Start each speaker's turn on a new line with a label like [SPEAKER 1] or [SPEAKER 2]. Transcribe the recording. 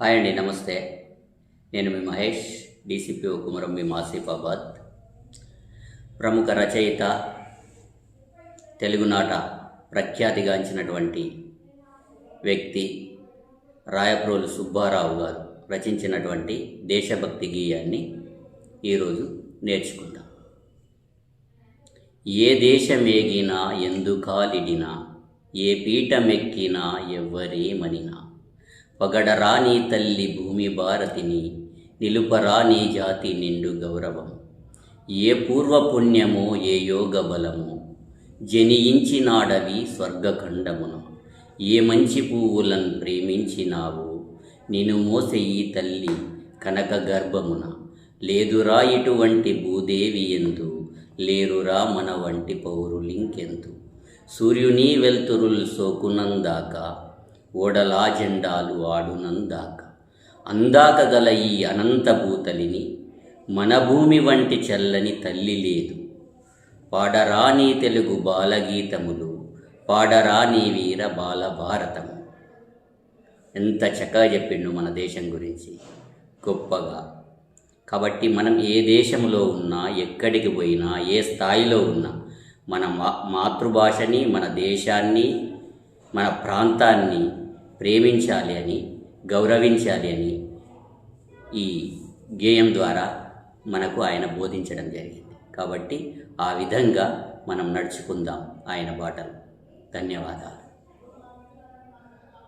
[SPEAKER 1] Hi అండి నమస్తే. నేను మీ మహేష్ డీసీపీ కుమరం మీ ఆసిఫాబాద్ ప్రముఖ రచయిత తెలుగునాట ప్రఖ్యాతిగాంచినటువంటి వ్యక్తి రాయప్రోలు సుబ్బారావు గారు రచించినటువంటి దేశభక్తి గీయాన్ని ఈరోజు నేర్చుకుందాం. ఏ దేశమేగినా ఎందుకాలిడినా ఏ పీఠమెక్కినా ఎవ్వరేమనినా పగడరా నీ తల్లి భూమి భారతిని నిలుపరా నీ జాతి నిండు గౌరవం. ఏ పూర్వపుణ్యమో ఏ యోగ బలమో జనియించినాడవి స్వర్గఖండమును. ఏ మంచి పువ్వులను ప్రేమించినావు నిన్ను మోసే ఈ తల్లి కనక గర్భమున. లేదురా ఇటువంటి భూదేవి ఎందు లేరురా మన వంటి పౌరులింకెందు. సూర్యుని వెల్తురుల్ సోకునందాక ఓడలా జెండాలు ఆడునందాక. అందాక గల ఈ అనంత భూతలిని మన భూమి వంటి చల్లని తల్లి లేదు. పాడరాని తెలుగు బాలగీతములు పాడరాని వీర బాల భారతము ఎంత చక్కగా చెప్పిండు మన దేశం గురించి. గొప్పగా. కాబట్టి మనం ఏ దేశంలో ఉన్నా ఎక్కడికి పోయినా ఏ స్థాయిలో ఉన్నా మన మా మాతృభాషని మన దేశాన్ని మన ప్రాంతాన్ని ప్రేమించాలి అని గౌరవించాలి అని ఈ గేయం ద్వారా మనకు ఆయన బోధించడం జరిగింది. కాబట్టి ఆ విధంగా మనం నడుచుకుందాం ఆయన బాటలు. ధన్యవాదాలు.